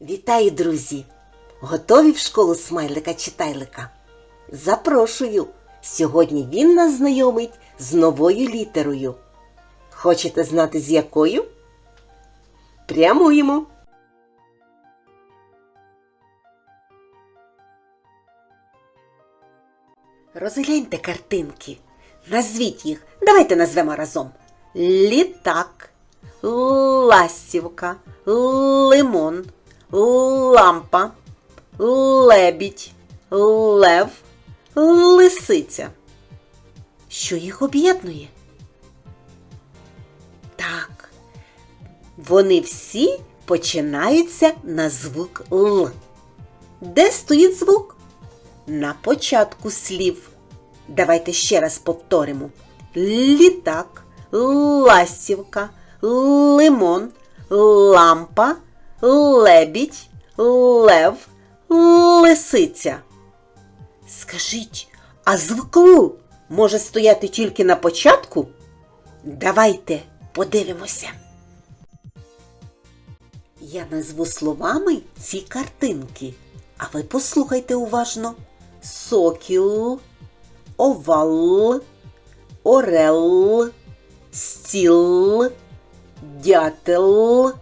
Вітаю, друзі! Готові в школу смайлика читайлика? Запрошую! Сьогодні він нас знайомить з новою літерою. Хочете знати з якою? Прямуємо! Розгляньте картинки. Назвіть їх. Давайте назвемо разом. Літак, ластівка, лимон, лампа, лебідь, лев, лисиця. Що їх об'єднує? Так. Вони всі починаються на звук Л. Де стоїть звук? На початку слів. Давайте ще раз повторимо. Літак, ластівка, лимон, лампа, лебідь, лев, лисиця. Скажіть, а звук Л може стояти тільки на початку? Давайте подивимося. Я назву словами ці картинки, а ви послухайте уважно. Сокіл, овал, орел, стіл, дятел,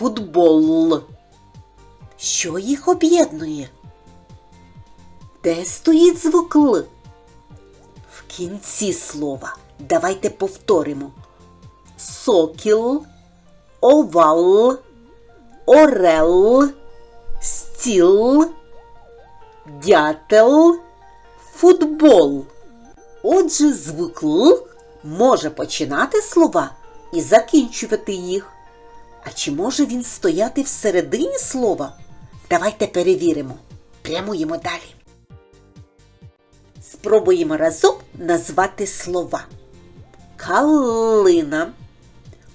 футбол. Що їх об'єднує? Де стоїть звук Л? В кінці слова. Давайте повторимо. Сокіл, овал, орел, стіл, дятел, футбол. Отже, звук Л може починати слова і закінчувати їх. А чи може він стояти всередині слова? Давайте перевіримо. Прямуємо далі. Спробуємо разом назвати слова. Калина,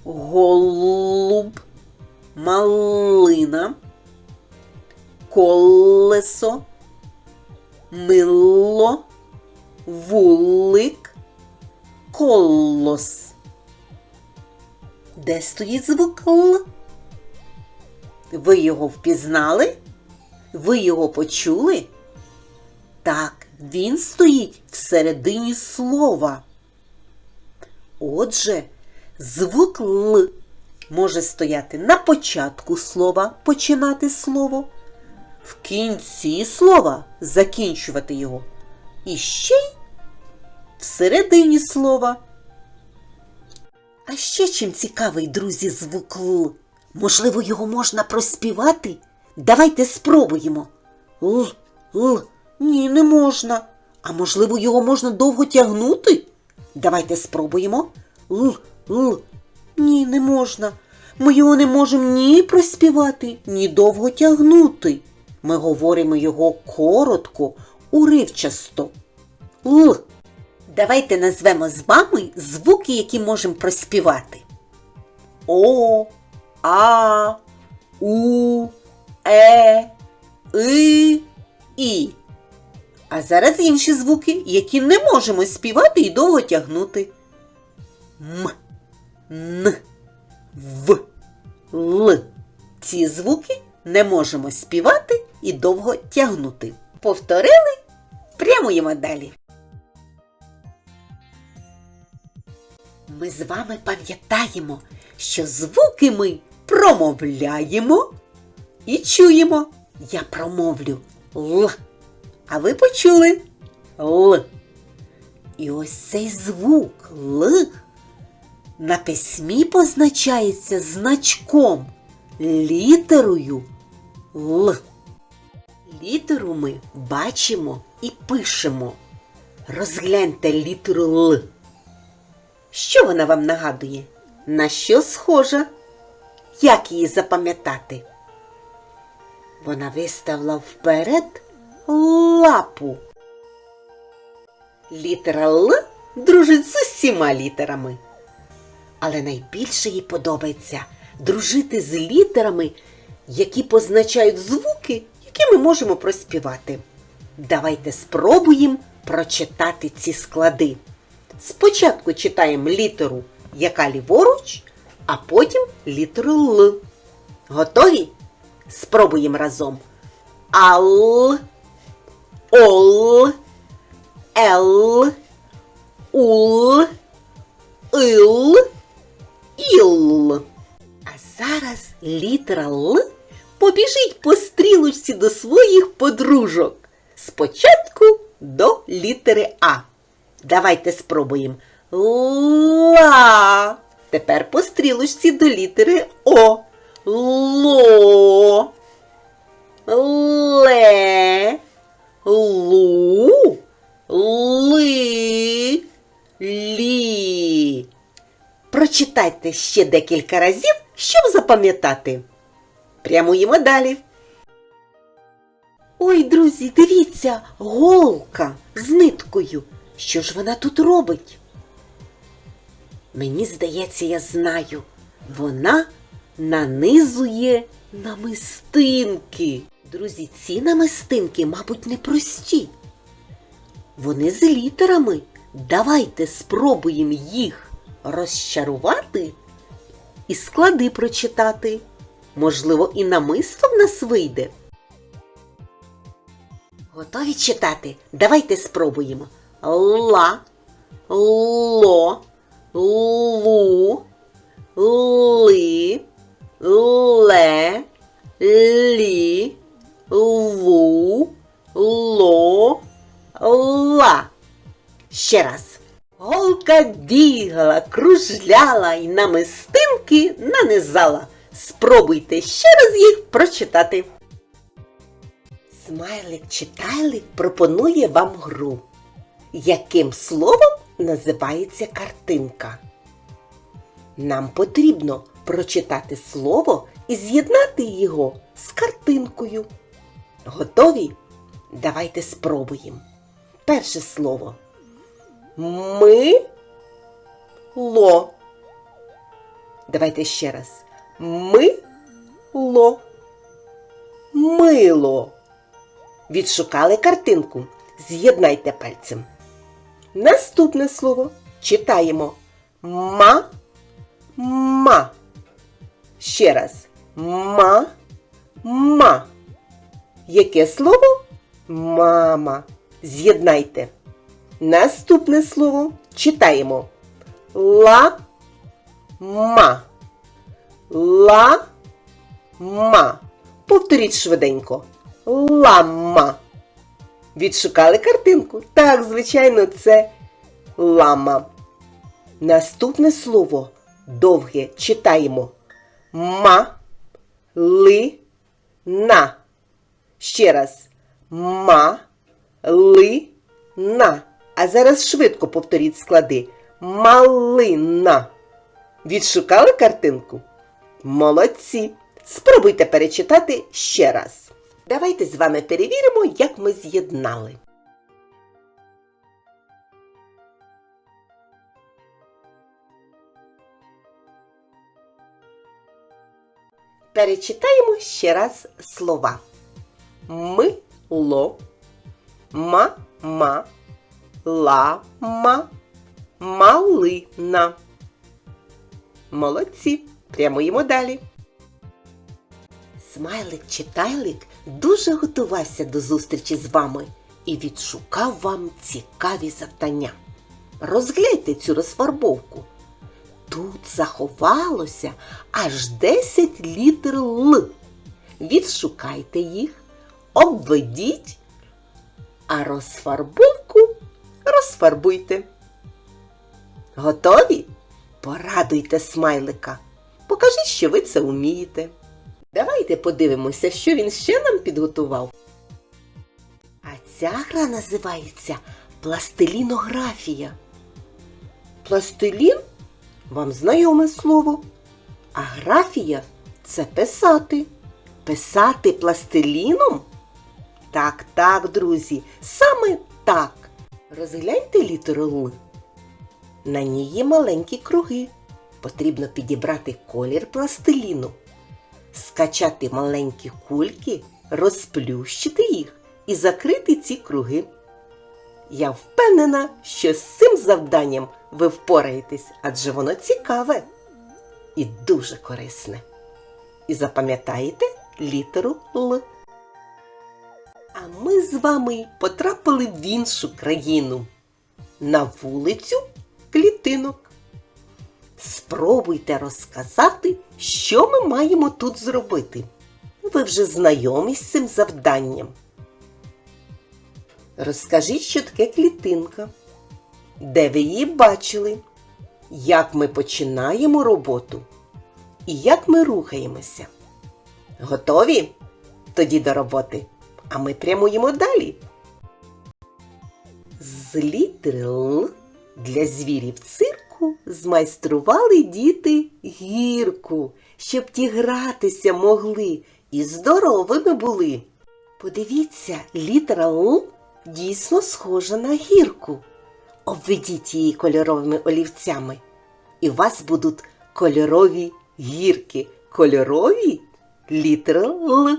голуб, малина, колесо, мило, вулик, колос. Де стоїть звук Л? Ви його впізнали? Ви його почули? Так, він стоїть всередині слова. Отже, звук Л може стояти на початку слова, починати слово, в кінці слова закінчувати його. І ще й всередині слова. А ще чим цікавий, друзі, звук Л? Можливо, його можна проспівати? Давайте спробуємо. Л, Л. Ні, не можна. А можливо, його можна довго тягнути? Давайте спробуємо. Л, Л. Ні, не можна. Ми його не можемо ні проспівати, ні довго тягнути. Ми говоримо його коротко, уривчасто. Л. Давайте назвемо з вами звуки, які можемо проспівати. О, А, У, Е, И, І. А зараз інші звуки, які не можемо співати і довго тягнути. М, Н, В, Л. Ці звуки не можемо співати і довго тягнути. Повторили? Прямуємо далі. Ми з вами пам'ятаємо, що звуки ми промовляємо і чуємо. Я промовлю Л. А ви почули Л. І ось цей звук Л на письмі позначається значком літерою Л. Літеру ми бачимо і пишемо. Розгляньте літеру Л. Що вона вам нагадує? На що схожа? Як її запам'ятати? Вона виставила вперед лапу. Літера Л дружить з усіма літерами. Але найбільше їй подобається дружити з літерами, які позначають звуки, які ми можемо проспівати. Давайте спробуємо прочитати ці склади. Спочатку читаємо літеру, яка ліворуч, а потім літеру Л. Готові? Спробуємо разом. Ал, ол, ел, ул, ил, іл. А зараз літера Л побіжить по стрілочці до своїх подружок. Спочатку до літери А. Давайте спробуємо. Ла. Тепер по стрілочці до літери О. Ло. Ле. Лу. Ли. Лі. Прочитайте ще декілька разів, щоб запам'ятати. Прямуємо далі. Ой, друзі, дивіться, голка з ниткою. Що ж вона тут робить? Мені здається, я знаю. Вона нанизує намистинки. Друзі, ці намистинки, мабуть, непрості. Вони з літерами. Давайте спробуємо їх розчарувати і склади прочитати. Можливо, і намисто в нас вийде. Готові читати? Давайте спробуємо. Ла, ло, лу, ли, ле, лі, лу, ло, ла. Ще раз. Голка бігала, кружляла і намистинки нанизала. Спробуйте ще раз їх прочитати. Смайлик-читайлик пропонує вам гру. Яким словом називається картинка? Нам потрібно прочитати слово і з'єднати його з картинкою. Готові? Давайте спробуємо. Перше слово. Ми ло. Давайте ще раз. Ми ло. Мило. Відшукали картинку. З'єднайте пальцем. Наступне слово читаємо ма ма. Ще раз. Ма ма. Яке слово? Мама. З'єднайте. Наступне слово читаємо ла ма. Ла ма. Повторіть швиденько. Лама. Відшукали картинку? Так, звичайно, це лама. Наступне слово довге читаємо ма ли на. Ще раз ма ли на. А зараз швидко повторіть склади. Малина. Відшукали картинку? Молодці! Спробуйте перечитати ще раз. Давайте з вами перевіримо, як ми з'єднали. Перечитаємо ще раз слова. Мило, ма-ма, ла-ма, малина. Молодці. Прямуємо далі. Смайлик-читайлик дуже готувався до зустрічі з вами і відшукав вам цікаві завдання. Розгляньте цю розфарбовку. Тут заховалося аж 10 літер Л. Відшукайте їх, обведіть, а розфарбовку розфарбуйте. Готові? Порадуйте смайлика. Покажіть, що ви це вмієте. Давайте подивимося, що він ще нам підготував. А ця гра називається пластилінографія. Пластилін вам знайоме слово. А графія це писати. Писати пластиліном? Так, так, друзі, саме так. Розгляньте літеру Л. На ній є маленькі круги. Потрібно підібрати колір пластиліну, скачати маленькі кульки, розплющити їх і закрити ці круги. Я впевнена, що з цим завданням ви впораєтесь, адже воно цікаве і дуже корисне. І запам'ятаєте, літеру Л. А ми з вами потрапили в іншу країну. На вулицю клітинок. Спробуйте розказати, що ми маємо тут зробити. Ви вже знайомі з цим завданням. Розкажіть, що таке клітинка, де ви її бачили, як ми починаємо роботу і як ми рухаємося. Готові? Тоді до роботи. А ми прямуємо далі. З літери Л для звірів цирку змайстрували діти гірку, щоб ті гратися могли і здоровими були. Подивіться, літера Л дійсно схожа на гірку. Обведіть її кольоровими олівцями, і у вас будуть кольорові гірки, кольорові літери Л,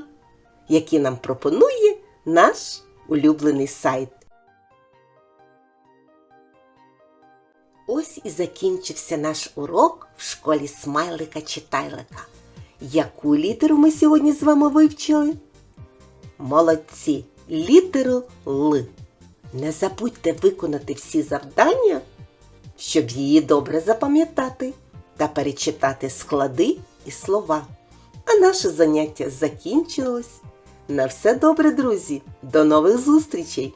які нам пропонує наш улюблений сайт. Ось і закінчився наш урок в школі смайлика читайлика. Яку літеру ми сьогодні з вами вивчили? Молодці! Літеру Л. Не забудьте виконати всі завдання, щоб її добре запам'ятати та перечитати склади і слова. А наше заняття закінчилось. На все добре, друзі! До нових зустрічей!